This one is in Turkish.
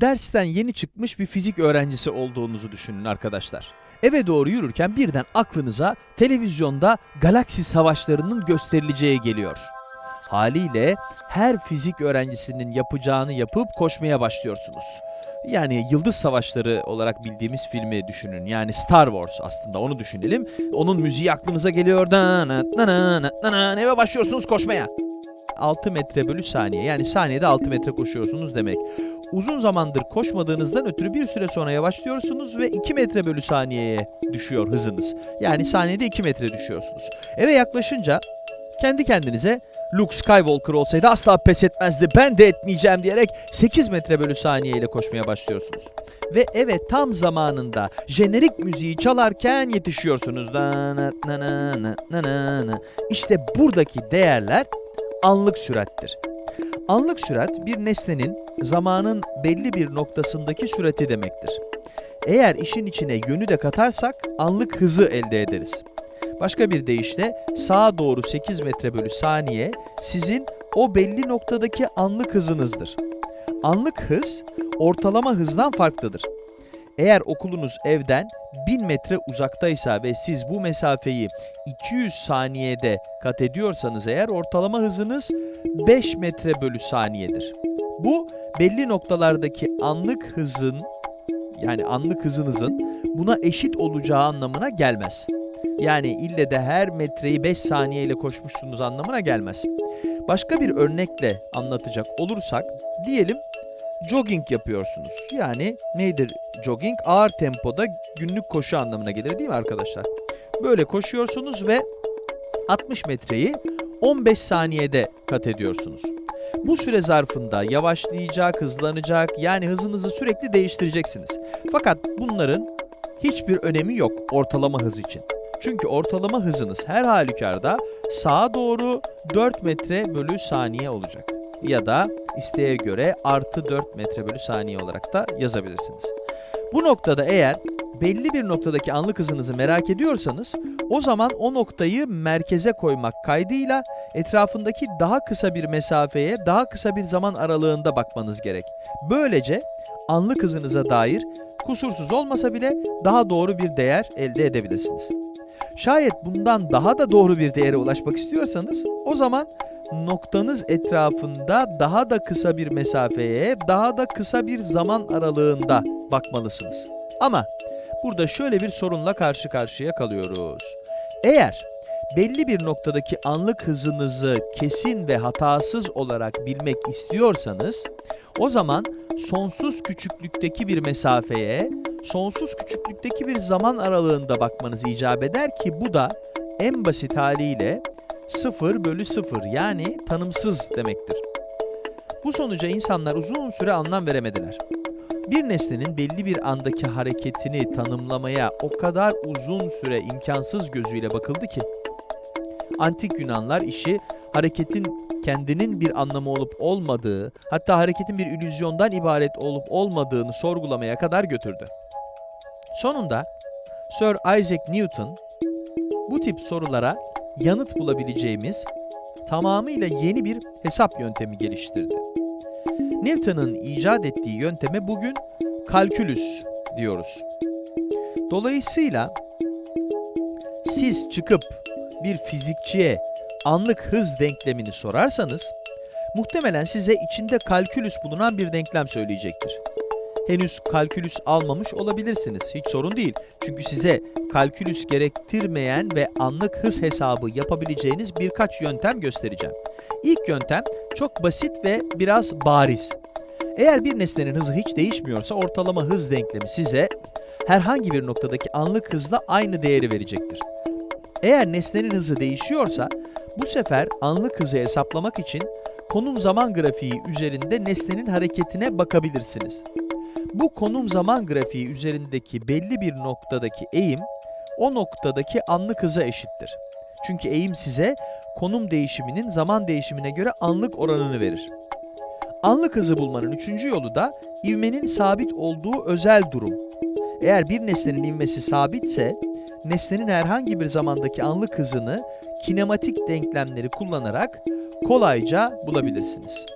dersten yeni çıkmış bir fizik öğrencisi olduğunuzu düşünün arkadaşlar. Eve doğru yürürken birden aklınıza televizyonda galaksi savaşlarının gösterileceği geliyor. Haliyle her fizik öğrencisinin yapacağını yapıp koşmaya başlıyorsunuz. Yani Yıldız Savaşları olarak bildiğimiz filmi düşünün. Yani Star Wars aslında onu düşünelim. Onun müziği aklınıza geliyor. Eve başlıyorsunuz koşmaya. 6 metre bölü saniye yani saniyede 6 metre koşuyorsunuz demek. Uzun zamandır koşmadığınızdan ötürü bir süre sonra yavaşlıyorsunuz ve 2 metre bölü saniyeye düşüyor hızınız. Yani saniyede 2 metre düşüyorsunuz. Eve yaklaşınca kendi kendinize Luke Skywalker olsaydı asla pes etmezdi ben de etmeyeceğim diyerek 8 metre bölü saniye ile koşmaya başlıyorsunuz. Ve evet tam zamanında jenerik müziği çalarken yetişiyorsunuz. İşte buradaki değerler anlık sürattir. Anlık sürat bir nesnenin zamanın belli bir noktasındaki sürati demektir. Eğer işin içine yönü de katarsak anlık hızı elde ederiz. Başka bir deyişle sağa doğru 8 metre bölü saniye sizin o belli noktadaki anlık hızınızdır. Anlık hız ortalama hızdan farklıdır. Eğer okulunuz evden 1000 metre uzaktaysa ve siz bu mesafeyi 200 saniyede kat ediyorsanız eğer ortalama hızınız 5 metre bölü saniyedir. Bu belli noktalardaki anlık hızın yani anlık hızınızın buna eşit olacağı anlamına gelmez. Yani ille de her metreyi 5 saniye ile koşmuşsunuz anlamına gelmez. Başka bir örnekle anlatacak olursak diyelim jogging yapıyorsunuz. Yani nedir jogging? Ağır tempoda günlük koşu anlamına gelir değil mi arkadaşlar? Böyle koşuyorsunuz ve 60 metreyi 15 saniyede kat ediyorsunuz. Bu süre zarfında yavaşlayacak, hızlanacak yani hızınızı sürekli değiştireceksiniz. Fakat bunların hiçbir önemi yok ortalama hız için. Çünkü ortalama hızınız her halükarda sağa doğru 4 metre bölü saniye olacak. Ya da isteğe göre artı 4 metre bölü saniye olarak da yazabilirsiniz. Bu noktada eğer belli bir noktadaki anlık hızınızı merak ediyorsanız o zaman o noktayı merkeze koymak kaydıyla etrafındaki daha kısa bir mesafeye daha kısa bir zaman aralığında bakmanız gerek. Böylece anlık hızınıza dair kusursuz olmasa bile daha doğru bir değer elde edebilirsiniz. Şayet bundan daha da doğru bir değere ulaşmak istiyorsanız o zaman noktanız etrafında daha da kısa bir mesafeye, daha da kısa bir zaman aralığında bakmalısınız. Ama burada şöyle bir sorunla karşı karşıya kalıyoruz. Eğer belli bir noktadaki anlık hızınızı kesin ve hatasız olarak bilmek istiyorsanız o zaman sonsuz küçüklükteki bir mesafeye, sonsuz küçüklükteki bir zaman aralığında bakmanız icap eder ki bu da en basit haliyle 0 bölü 0 yani tanımsız demektir. Bu sonuca insanlar uzun süre anlam veremediler. Bir nesnenin belli bir andaki hareketini tanımlamaya o kadar uzun süre imkansız gözüyle bakıldı ki antik Yunanlar işi hareketin kendinin bir anlamı olup olmadığı, hatta hareketin bir illüzyondan ibaret olup olmadığını sorgulamaya kadar götürdü. Sonunda Sir Isaac Newton bu tip sorulara yanıt bulabileceğimiz tamamıyla yeni bir hesap yöntemi geliştirdi. Newton'un icat ettiği yönteme bugün kalkülüs diyoruz. Dolayısıyla siz çıkıp bir fizikçiye anlık hız denklemini sorarsanız muhtemelen size içinde kalkülüs bulunan bir denklem söyleyecektir. Henüz kalkülüs almamış olabilirsiniz. Hiç sorun değil. Çünkü size kalkülüs gerektirmeyen ve anlık hız hesabı yapabileceğiniz birkaç yöntem göstereceğim. İlk yöntem çok basit ve biraz bariz. Eğer bir nesnenin hızı hiç değişmiyorsa ortalama hız denklemi size herhangi bir noktadaki anlık hızla aynı değeri verecektir. Eğer nesnenin hızı değişiyorsa bu sefer anlık hızı hesaplamak için konum zaman grafiği üzerinde nesnenin hareketine bakabilirsiniz. Bu konum zaman grafiği üzerindeki belli bir noktadaki eğim o noktadaki anlık hıza eşittir. Çünkü eğim size konum değişiminin zaman değişimine göre anlık oranını verir. Anlık hızı bulmanın üçüncü yolu da ivmenin sabit olduğu özel durum. Eğer bir nesnenin ivmesi sabitse nesnenin herhangi bir zamandaki anlık hızını kinematik denklemleri kullanarak kolayca bulabilirsiniz.